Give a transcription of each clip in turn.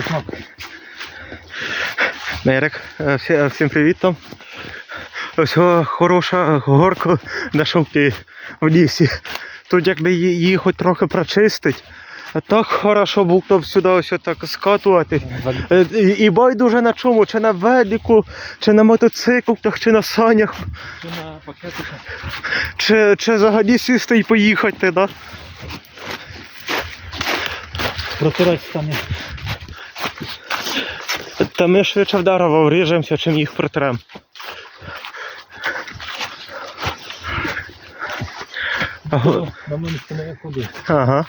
Буде смак. Мерик, е, е, всім привіт там. Ось хороша горка на шовки в лісі. Тут якби її, хоч трохи прочистить. А так хорошо був б сюди ось так скатувати. Е, І, і байдуже на чому, чи на велику, чи на мотоциклах, чи на санях, Чи на пакетику. чи, чи взагалі сісти і поїхати, так? да? Протирати стане. Та ми швидше в дерево вріжемося, чим їх протрем. Ага. На мене стане ходи. ага.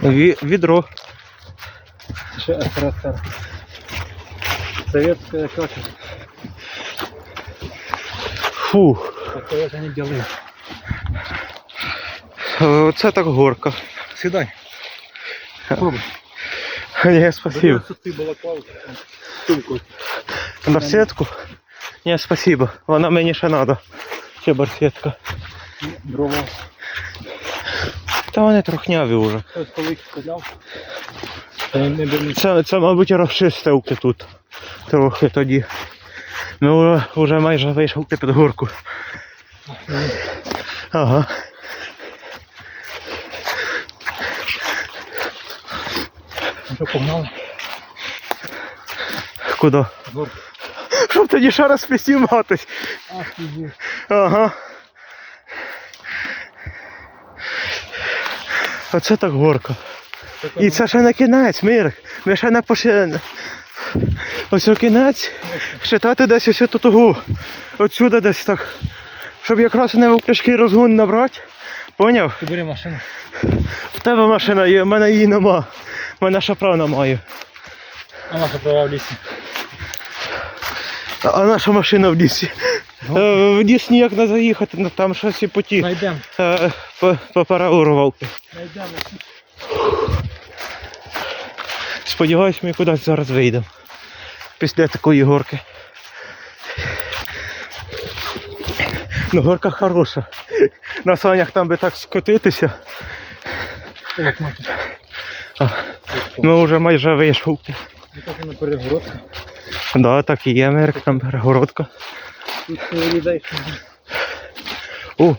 Ві- відро. Ще СРСР. Советская каша. Фух. Такое я не делаю. Оце так горка. Сідай. Попробуй. Ні, спасибо. Ти балаклаву. Сумку. Барсетку? Ні, спасибо. Вона мені ще треба. Ще барсетка. Дрова. Та вони трохняві вже. Не не. Це, це мабуть, розчистивки тут. Трохи тоді. Ми вже, майже вийшли під горку. Ага. Що, погнали? Куди? Гор. Щоб тоді ще раз підійматись. Ах, іди. Ага. Оце так горка. І це ще не кінець, Мирик. Ми ще не пошли. Ось кінець. Считати десь ось тут угу. Отсюди десь так. Щоб якраз не вовкішки розгон набрати. Поняв? Ти бери машину. В тебе машина є, в мене її нема. В мене ще прав немає. А наша права в лісі. А наша машина в лісі. Е, В ліс ніяк не заїхати, ну, там щось і поті. Найдем. Е, по- Попереурвав. Найдемо. Сподіваюсь, ми кудись зараз вийдемо. Після такої горки. Ну, горка хороша. На санях там би так скотитися. Як мати. А, Ми вже майже вийшов. Трохи на перегородку. Да, так і є, Мерик, там перегородка. Тут людей не О,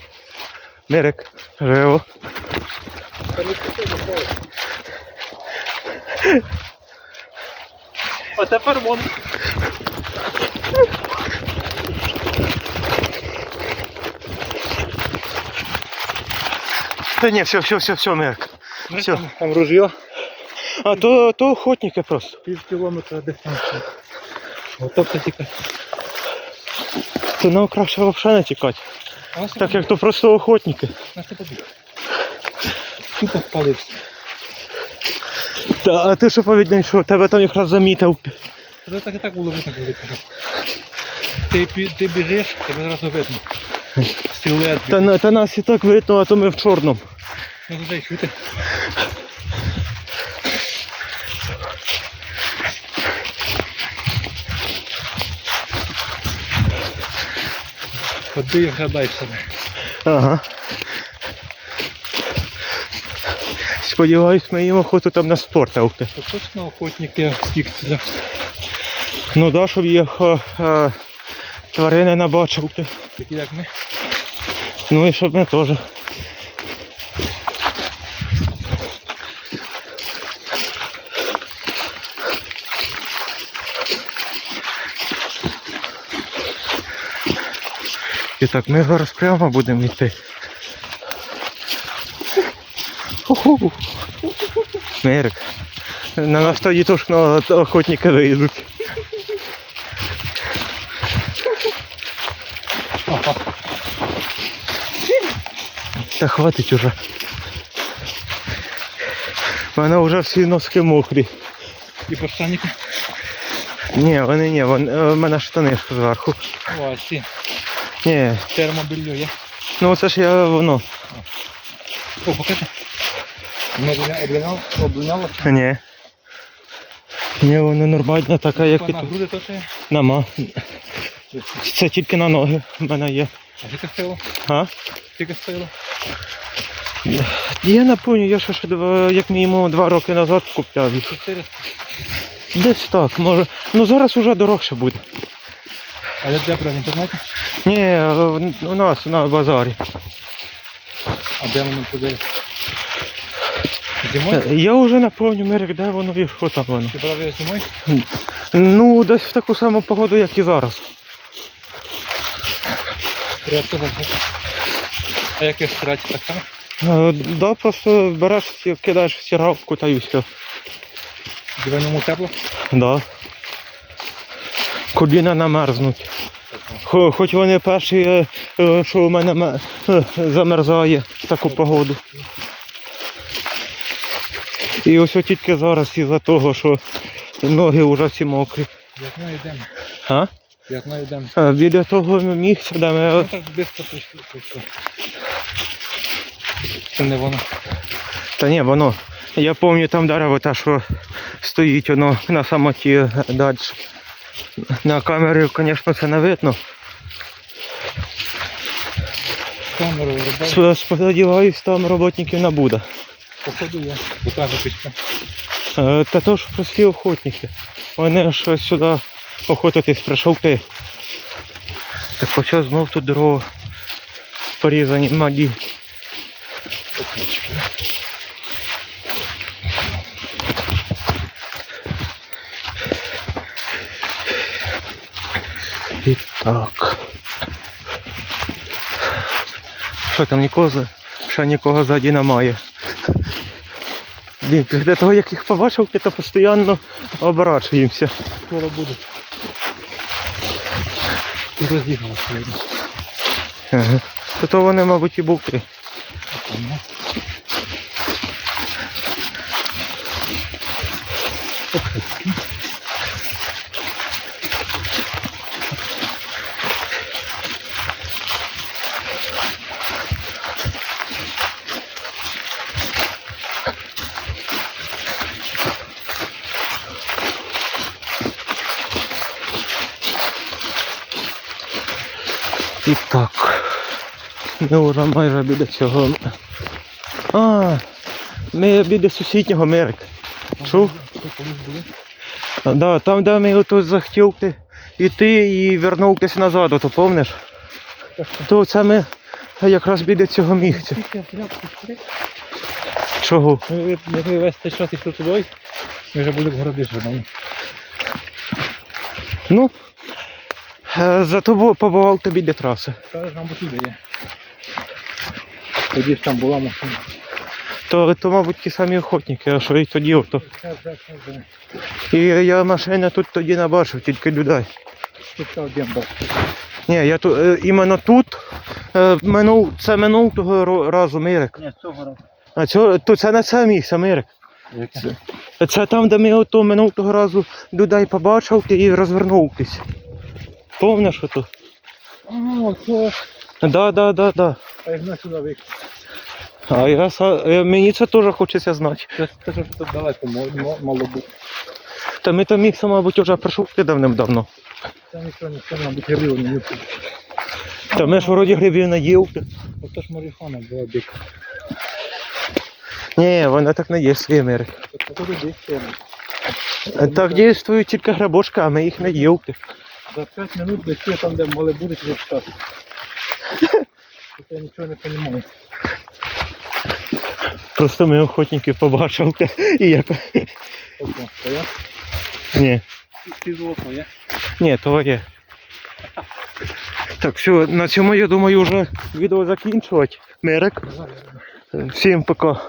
Мерик, живо. А тепер вон. Та ні, все, все, все, все, Мерик. Все. Там, там ружье. А то, то охотники просто. Пів кілометра дистанції. Ото це тільки. То нам краще взагалі не тікати. Так як то просто охотники. На це побіг. Тупо спалився. Та, а ти що повідомив, що тебе там якраз замітив. Це так і так було видно, коли кажу. Ти, пі- ти біжиш, тебе зразу видно. Силует. Та, на- та нас і так видно, а то ми в чорному. Ну вже чути. Ходи і вгадай себе. Ага. Сподіваюсь, ми їм охоту там на спорт авти. То точно охотники стікцеля. Ну да, щоб їх е, е, тварини набачити. Такі як ми. Ну і щоб ми теж. І так, ми зараз прямо будемо йти. Мерик. На нас тоді на охотники виїдуть. Та хватить уже. У мене вже всі носки мокрі. І поштанники. Ні, вони ні, вон, е, в мене штани зверху. О. Ні, Термобілье є. ну це ж я воно. О, покажи. Воно облинял, облиняло. Ні. Ні, воно нормально така, як і На тут. груди теж є. Нема. Це тільки на ноги в мене є. А ти хотіло? А? Скільки стоїло? Я пам'ятаю, я ще, ще два- як мінімум два роки назад купляв їх. 400. Десь так, може. Ну зараз уже дорожче буде. А де де брав в інтернеті? Ні, у нас на базарі. А де воно туди? Зимою? Е, Я вже не пам'ятаю, де воно і що там воно. Ти брав його зимою? Ну, десь в таку саму погоду, як і зараз. А як їх стирати так само? Е, Да, просто береш, кидаєш в стиралку та і все. Ньому тепло? Да. Коліна намерзнуть. Хоч вони перші, е, е, що у мене е, замерзає в таку погоду. І ось тільки зараз із-за того, що ноги вже всі мокрі. Я знаю йдемо. А? Я знаю йдемо. Біля того місця, де ми. Ну так швидко прийшло. Це не воно. Та ні, воно. Я пам'ятаю там дерево те, що стоїть воно на самоті далі. На камері, звісно, це не видно. Камеру виробив. С- Сподіваюсь, там роботників не буде. Походу я. Покажу пічка. Е, Та то ж прості охотники. Вони ж сюди охотитись прийшов ти. Так почав знов тут дрова порізані маді. І так. Що там нікого? за- Ще нікого ззаді немає. Блін, після того, як їх побачив, то постійно оборачуємося. Скоро буде. І розігнала сьогодні. Ага. То, вони, мабуть, і був І так. Ми вже майже біля цього. А, ми біля сусіднього Мерика. Чув? Да, там, де ми ото захотів ти іти і вернувся назад, то помниш? То це ми якраз біля цього місця. Чого? Як ми весь цей час йшли туди, ми вже були в городі жирному. Ну, е, зато бу- побував тобі біля траси. Кажеш, нам туди є. Тоді ж там була машина. То, то, мабуть, ті самі охотники, а що і тоді ото. Це це. І я машини тут тоді не бачив, тільки людей. Тут один був. Ні, я тут е, іменно тут е, минув, це минув того разу Мирик. Ні, цього разу. А цього, то це не це місце, Мирик. Яке? Це там, де ми ото минув того разу людей побачив і розвернувся. Помниш ото? А, оце. Да, да, да, да. А як на сюди вийти? А я, са- е, мені це теж хочеться знати. Це що тут далеко мо- мо- мало бути. Та ми там місце, мабуть, вже прийшов ти давним-давно. Це нічого не це, мабуть, грило не їсти. Та ми ж вроді грибів не їв. Ото ж марихуана була дика. Ні, вона так не є. Тобто десь це. Е, Так дійствують тільки грибочки, а ми їх не їв. За 5 минут десь там, де мали бути, вже. Я нічого не розумію. Просто ми охотників побачив. те, І як. Ого, твоя? Ні. Ти золото, є? Ні, то є. Так, все, на цьому я думаю вже відео закінчувати. Мерик. Всім пока.